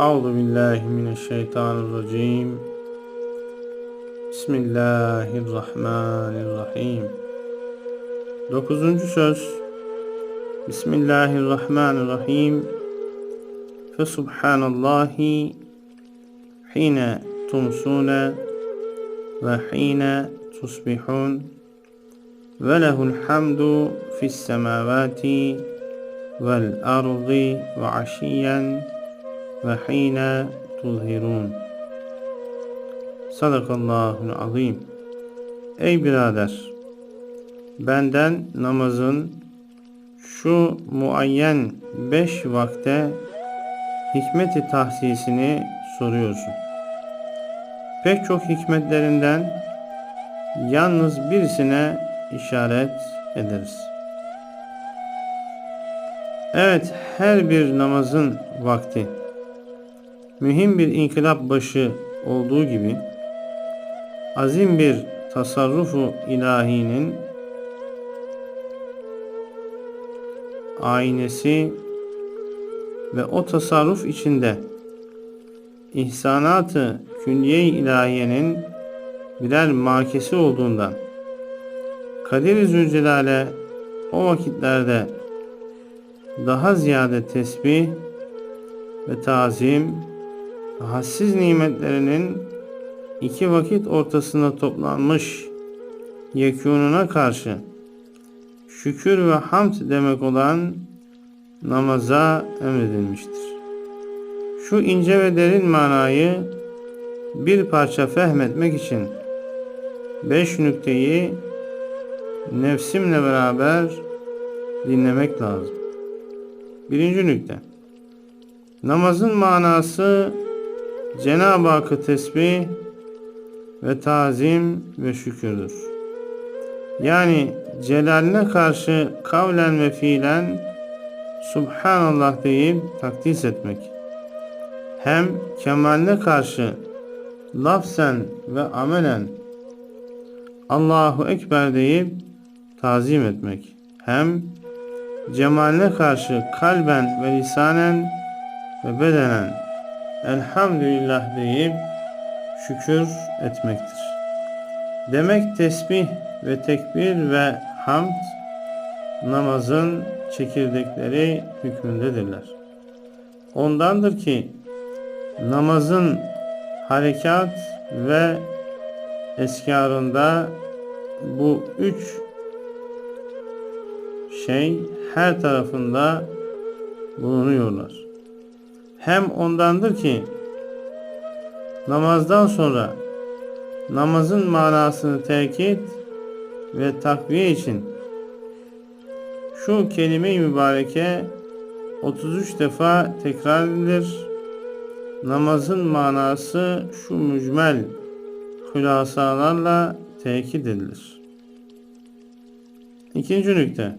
Euzu billahi mineşşeytanirracim. Bismillahirrahmanirrahim. Dokuzuncu söz. Bismillahirrahmanirrahim. Fe subhanallahi hine tumsune ve hine tusbihun ve lehul hamdu fis semavati vel ardi ve aşiyen ve hine tuzhirun. Sadakallahul azim. Ey birader! Benden namazın şu muayyen beş vakte hikmeti tahsisini soruyorsun. Pek çok hikmetlerinden yalnız birisine işaret ederiz. Evet, her bir namazın vakti mühim bir inkılap başı olduğu gibi azim bir tasarrufu ilahinin aynesi ve o tasarruf içinde ihsanatı külliye ilahiyenin birer makesi olduğundan Kadir-i Zülcelal'e o vakitlerde daha ziyade tesbih ve tazim hassiz nimetlerinin iki vakit ortasında toplanmış yekûnuna karşı şükür ve hamd demek olan namaza emredilmiştir. Şu ince ve derin manayı bir parça fehmetmek için beş nükteyi nefsimle beraber dinlemek lazım. Birinci nükte. Namazın manası Cenab-ı Hakk'ı tesbih ve tazim ve şükürdür. Yani celaline karşı kavlen ve fiilen Subhanallah deyip takdis etmek. Hem kemaline karşı lafzen ve amelen Allahu Ekber deyip tazim etmek. Hem cemaline karşı kalben ve lisanen ve bedenen elhamdülillah deyip şükür etmektir. Demek tesbih ve tekbir ve hamd namazın çekirdekleri hükmündedirler. Ondandır ki namazın harekat ve eskarında bu üç şey her tarafında bulunuyorlar. Hem ondandır ki namazdan sonra namazın manasını tekit ve takviye için şu kelime-i mübareke 33 defa tekrar edilir. Namazın manası şu mücmel hülasalarla tekit edilir. İkinci nükte.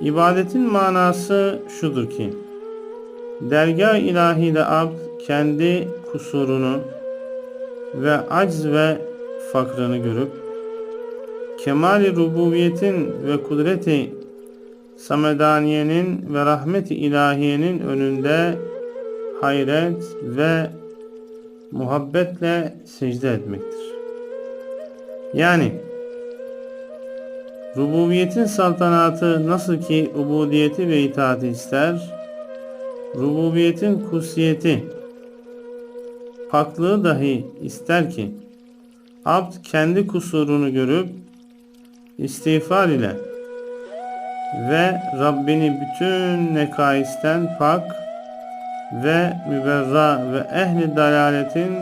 İbadetin manası şudur ki, dergah ilahide abd kendi kusurunu ve acz ve fakrını görüp, kemali rububiyetin ve kudreti samedaniyenin ve rahmeti ilahiyenin önünde hayret ve muhabbetle secde etmektir. Yani rububiyetin saltanatı nasıl ki ubudiyeti ve itaati ister, rububiyetin kusiyeti paklığı dahi ister ki abd kendi kusurunu görüp istiğfar ile ve Rabbini bütün nekaisten pak ve müberra ve ehli dalaletin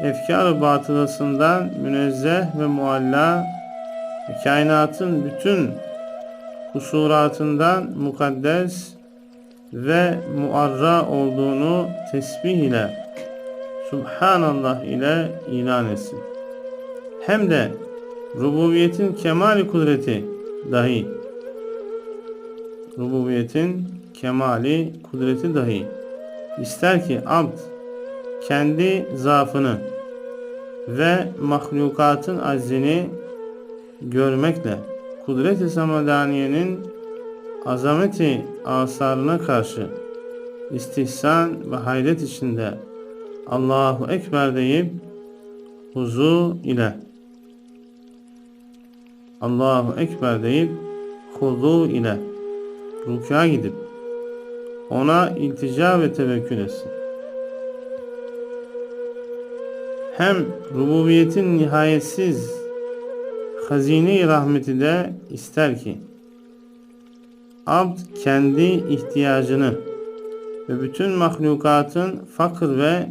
efkar batılısından münezzeh ve mualla kainatın bütün kusuratından mukaddes ve muarra olduğunu tesbih ile Subhanallah ile ilan etsin. Hem de rububiyetin kemali kudreti dahi rububiyetin kemali kudreti dahi ister ki abd kendi zaafını ve mahlukatın aczini görmekle kudret-i samadaniyenin azameti asarına karşı istihsan ve hayret içinde Allahu Ekber deyip huzu ile Allahu Ekber deyip huzu ile rükûa gidip ona iltica ve tevekkül etsin. Hem rububiyetin nihayetsiz hazine rahmeti de ister ki abd kendi ihtiyacını ve bütün mahlukatın fakir ve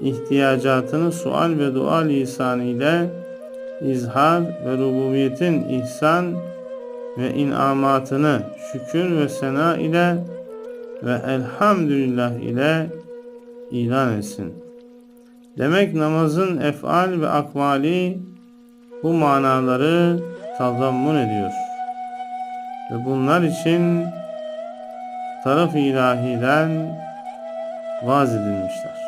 ihtiyacatını sual ve dua lisanı ile izhar ve rububiyetin ihsan ve inamatını şükür ve sena ile ve elhamdülillah ile ilan etsin. Demek namazın efal ve akvali bu manaları tazammun ediyor. Ve bunlar için taraf ilahiden vaz edilmişler.